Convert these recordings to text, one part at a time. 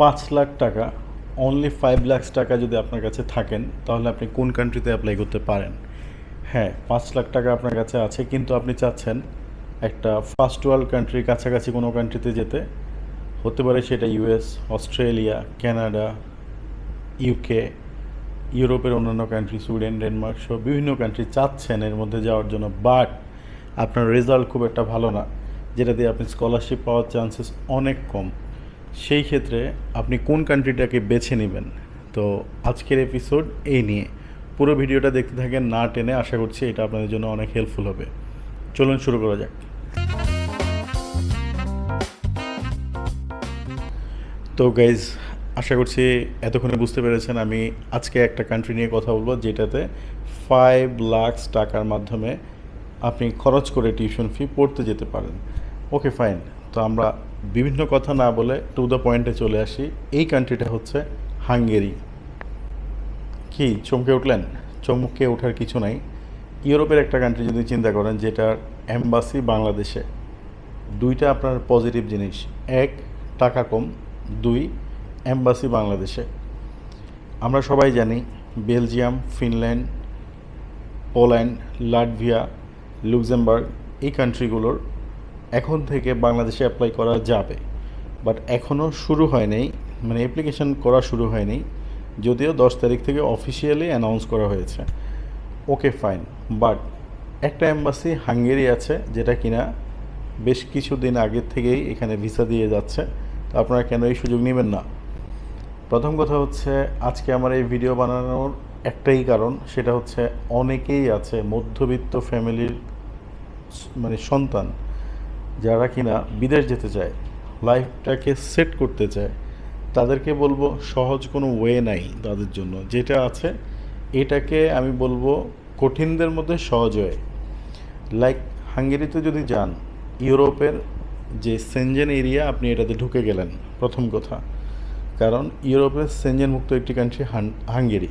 পাঁচ লাখ টাকা only five lakhs টাকা যদি আপনার কাছে থাকেন, তাহলে আপনি কোন কান্ট্রিতে অ্যাপ্লাই করতে পারেন? হ্যাঁ পাঁচ লাখ টাকা আপনার কাছে আছে, কিন্তু আপনি চাচ্ছেন একটা ফার্স্ট ওয়ার্ল্ড কান্ট্রির কাছাকাছি কোনো কান্ট্রিতে যেতে। হতে পারে সেটা ইউএস অস্ট্রেলিয়া কানাডা ইউকে ইউরোপের অন্যান্য কান্ট্রি সুইডেন, ডেনমার্ক সহ বিভিন্ন কান্ট্রি চাচ্ছেন এর মধ্যে যাওয়ার জন্য। বাট আপনার রেজাল্ট খুব একটা ভালো না, যেটা দিয়ে আপনি স্কলারশিপ পাওয়ার চান্সেস অনেক কম। সেই ক্ষেত্রে আপনি কোন কান্ট্রিটাকে বেছে নেবেন? তো আজকের এপিসোড এই নিয়ে। পুরো ভিডিওটা দেখতে থাকেন না টেনে, আশা করছি এটা আপনাদের জন্য অনেক হেল্পফুল হবে। চলুন শুরু করা যাক। তো গাইজ আশা করছি এতক্ষণে বুঝতে পেরেছেন আমি আজকে একটা কান্ট্রি নিয়ে কথা বলব, যেটাতে ফাইভ লাখস টাকার মাধ্যমে আপনি খরচ করে টিউশন ফি পড়তে যেতে পারেন। ওকে ফাইন তো আমরা বিভিন্ন কথা না বলে টু দ্য পয়েন্টে চলে আসি। এই কান্ট্রিটা হচ্ছে হাঙ্গেরি কি, চমকে উঠলেন? চমকে ওঠার কিছু নাই। ইউরোপের একটা কান্ট্রি যদি চিন্তা করেন, যেটার অ্যাম্বাসি বাংলাদেশে। দুইটা আপনার পজিটিভ জিনিস। এক, টাকা কম। দুই অ্যাম্বাসি বাংলাদেশে। আমরা সবাই জানি Belgium, Finland, Poland, Latvia, Luxembourg এই কান্ট্রিগুলোর এখন থেকে বাংলাদেশে অ্যাপ্লাই করা যাবে। বাট এখনও শুরু হয়নি মানে অ্যাপ্লিকেশন করা শুরু হয়নি, যদিও দশ তারিখ থেকে অফিসিয়ালি অ্যানাউন্স করা হয়েছে। ওকে ফাইন বাট একটা এম্বাসি হাঙ্গেরি আছে, যেটা কিনা বেশ কিছুদিন আগের থেকেই এখানে ভিসা দিয়ে যাচ্ছে। তো আপনারা কেন এই সুযোগ নেবেন না? প্রথম কথা হচ্ছে, আজকে আমার এই ভিডিও বানানোর একটাই কারণ, সেটা হচ্ছে অনেকেই আছে মধ্যবিত্ত ফ্যামিলির মানে সন্তান যারা কিনা বিদেশ যেতে চায়, লাইফটাকে সেট করতে চায়, তাদেরকে বলব সহজ কোনো ওয়ে নাই তাদের জন্য। যেটা আছে, এটাকে আমি বলব কঠিনদের মধ্যে সহজ ওয়ে। লাইক হাঙ্গেরিতে যদি যান, ইউরোপের যে সেনজেন এরিয়া, আপনি এটাতে ঢুকে গেলেন, প্রথম কথা। কারণ ইউরোপের সেনজেন মুক্ত একটি কান্ট্রি হাঙ্গেরি।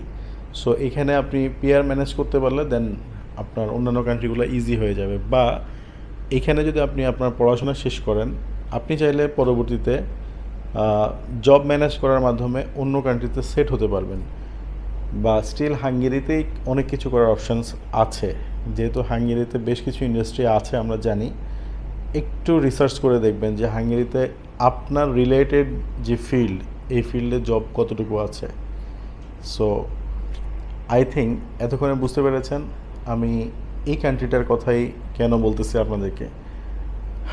সো এখানে আপনি পিয়ার ম্যানেজ করতে পারলে দেন আপনার অন্যান্য কান্ট্রিগুলো ইজি হয়ে যাবে। বা এখানে যদি আপনি আপনার পড়াশোনা শেষ করেন, আপনি চাইলে পরবর্তীতে জব ম্যানেজ করার মাধ্যমে অন্য কান্ট্রিতে সেট হতে পারবেন। বা স্টিল হাঙ্গেরিতেই অনেক কিছু করার অপশানস আছে। যেহেতু হাঙ্গেরিতে বেশ কিছু ইন্ডাস্ট্রি আছে আমরা জানি। একটু রিসার্চ করে দেখবেন যে হাঙ্গেরিতে আপনার রিলেটেড যে ফিল্ড এই ফিল্ডে জব কতটুকু আছে। সো আই থিঙ্ক এতক্ষণে বুঝতে পেরেছেন, আমি এই কান্ট্রিটার কথাই কেন বলতেছি আপনাদেরকে?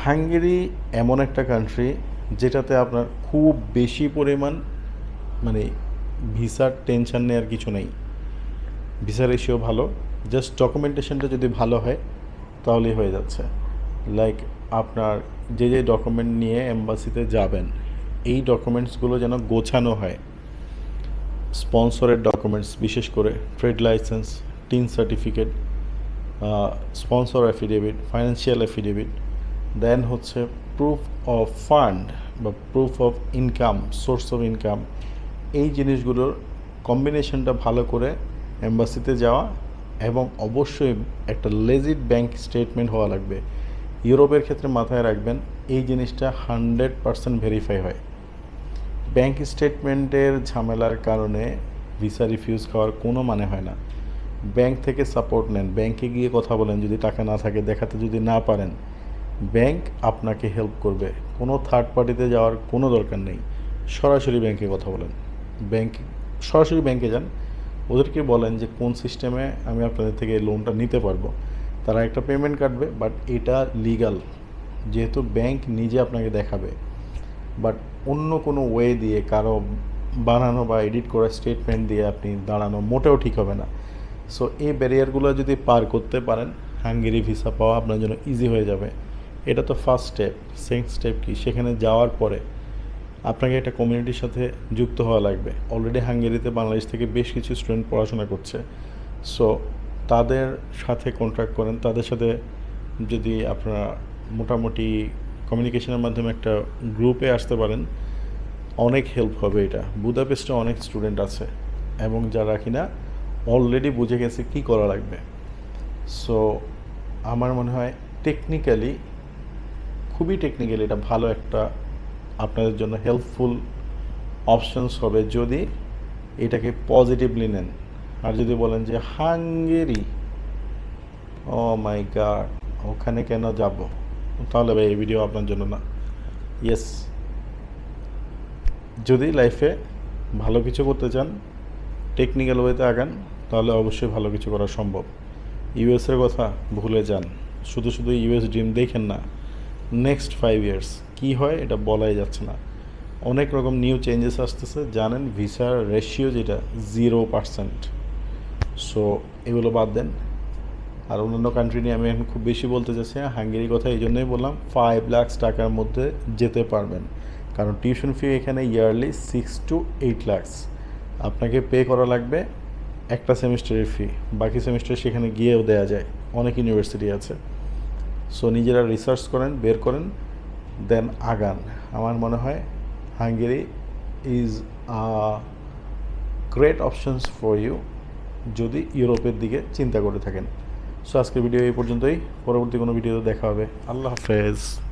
হাঙ্গেরি এমন একটা কান্ট্রি যেটাতে আপনার খুব বেশি পরিমাণ মানে ভিসার টেনশন নেওয়ার কিছু নেই। ভিসা রেশিও ভালো। জাস্ট ডকুমেন্টেশনটা যদি ভালো হয়, তাহলেই হয়ে যাচ্ছে। লাইক আপনার যে যে ডকুমেন্ট নিয়ে এম্বাসিতে যাবেন, এই ডকুমেন্টসগুলো যেন গোছানো হয়। স্পন্সরের ডকুমেন্টস বিশেষ করে trade licence TIN certificate sponsor affidavit financial affidavit then হচ্ছে প্রুফ অফ ফান্ড বা proof of income source of income এই জিনিসগুলোর কম্বিনেশনটা ভালো করে এম্বাসিতে যাওয়া এবং অবশ্যই একটা লেজিট ব্যাংক স্টেটমেন্ট হওয়া লাগবে। ইউরোপের ক্ষেত্রে মাথায় রাখবেন, এই জিনিসটা হান্ড্রেড পারসেন্ট ভেরিফাই হয়। ব্যাংক স্টেটমেন্টের ঝামেলার কারণে ভিসা রিফিউজ খাওয়ার কোনো মানে হয় না। ব্যাংক থেকে সাপোর্ট নেন। ব্যাংকে গিয়ে কথা বলেন, যদি টাকা না থাকে, দেখাতে যদি না পারেন, ব্যাংক আপনাকে হেল্প করবে। কোনো থার্ড পার্টিতে যাওয়ার কোনো দরকার নেই। সরাসরি ব্যাংকে কথা বলেন। ব্যাংক, সরাসরি ব্যাংকে যান। ওদেরকে বলেন যে, কোন সিস্টেমে আমি আপনাদের থেকে লোনটা নিতে পারব। তারা একটা পেমেন্ট কাটবে বাট এটা লিগাল যেহেতু ব্যাংক নিজে আপনাকে দেখাবে। বাট অন্য কোনো ওয়ে দিয়ে, কারও বানানো বা এডিট করা স্টেটমেন্ট দিয়ে আপনি দাঁড়ানো মোটেও ঠিক হবে না। সো এই ব্যারিয়ারগুলো যদি পার করতে পারেন, হাঙ্গেরি ভিসা পাওয়া আপনার জন্য ইজি হয়ে যাবে। এটা তো ফার্স্ট স্টেপ সেকেন্ড স্টেপ কি? সেখানে যাওয়ার পরে আপনাকে একটা কমিউনিটির সাথে যুক্ত হওয়া লাগবে। অলরেডি হাঙ্গেরিতে বাংলাদেশ থেকে বেশ কিছু স্টুডেন্ট পড়াশোনা করছে। সো তাদের সাথে কন্ট্যাক্ট করেন। তাদের সাথে যদি আপনারা মোটামুটি কমিউনিকেশনের মাধ্যমে একটা গ্রুপে আসতে পারেন, অনেক হেল্প হবে এটা। বুদাপেস্টে অনেক স্টুডেন্ট আছে। এবং যারা কিনা অলরেডি বুঝে গেছে কি করা লাগবে। সো আমার মনে হয় টেকনিক্যালি খুবই টেকনিক্যালি এটা ভালো একটা আপনাদের জন্য হেল্পফুল অপশনস হবে যদি এটাকে পজিটিভলি নেন। আর যদি বলেন যে হাঙ্গেরি ও মাই গাড ওখানে কেন যাব? তাহলে ভাই এই ভিডিও আপনার জন্য না। ইয়েস যদি লাইফে ভালো কিছু করতে চান টেকনিক্যাল ওয়েতে আগান। তাহলে অবশ্যই ভালো কিছু করা সম্ভব। ইউএসের কথা ভুলে যান। শুধু শুধু ইউএস ড্রিম দেখেন না নেক্সট ফাইভ ইয়ার্স কী হয় এটা বলাই যাচ্ছে না। অনেক রকম নিউ চেঞ্জেস আসতেছে, জানেন ভিসার রেশিও যেটা জিরো পার্সেন্ট সো এগুলো বাদ দেন। আর অন্যান্য কান্ট্রি নিয়ে আমি এখন খুব বেশি বলতে চাইছি হাঙ্গেরির কথা এই জন্যই বললাম ফাইভ লাখস টাকার মধ্যে যেতে পারবেন। কারণ টিউশন ফি এখানে yearly six two eight lakhs আপনাকে পে করা লাগবে একটা সেমিস্টারের ফি বাকি সেমিস্টার সেখানে গিয়েও দেওয়া যায়। অনেক ইউনিভার্সিটি আছে। সো নিজেরা রিসার্চ করেন, বের করেন দেন আগান। আমার মনে হয় Hungary is a great options for you যদি ইউরোপের দিকে চিন্তা করে থাকেন। সো আজকের ভিডিও এই পর্যন্তই। পরবর্তী কোনো ভিডিওতে দেখা হবে। আল্লাহ হাফেজ।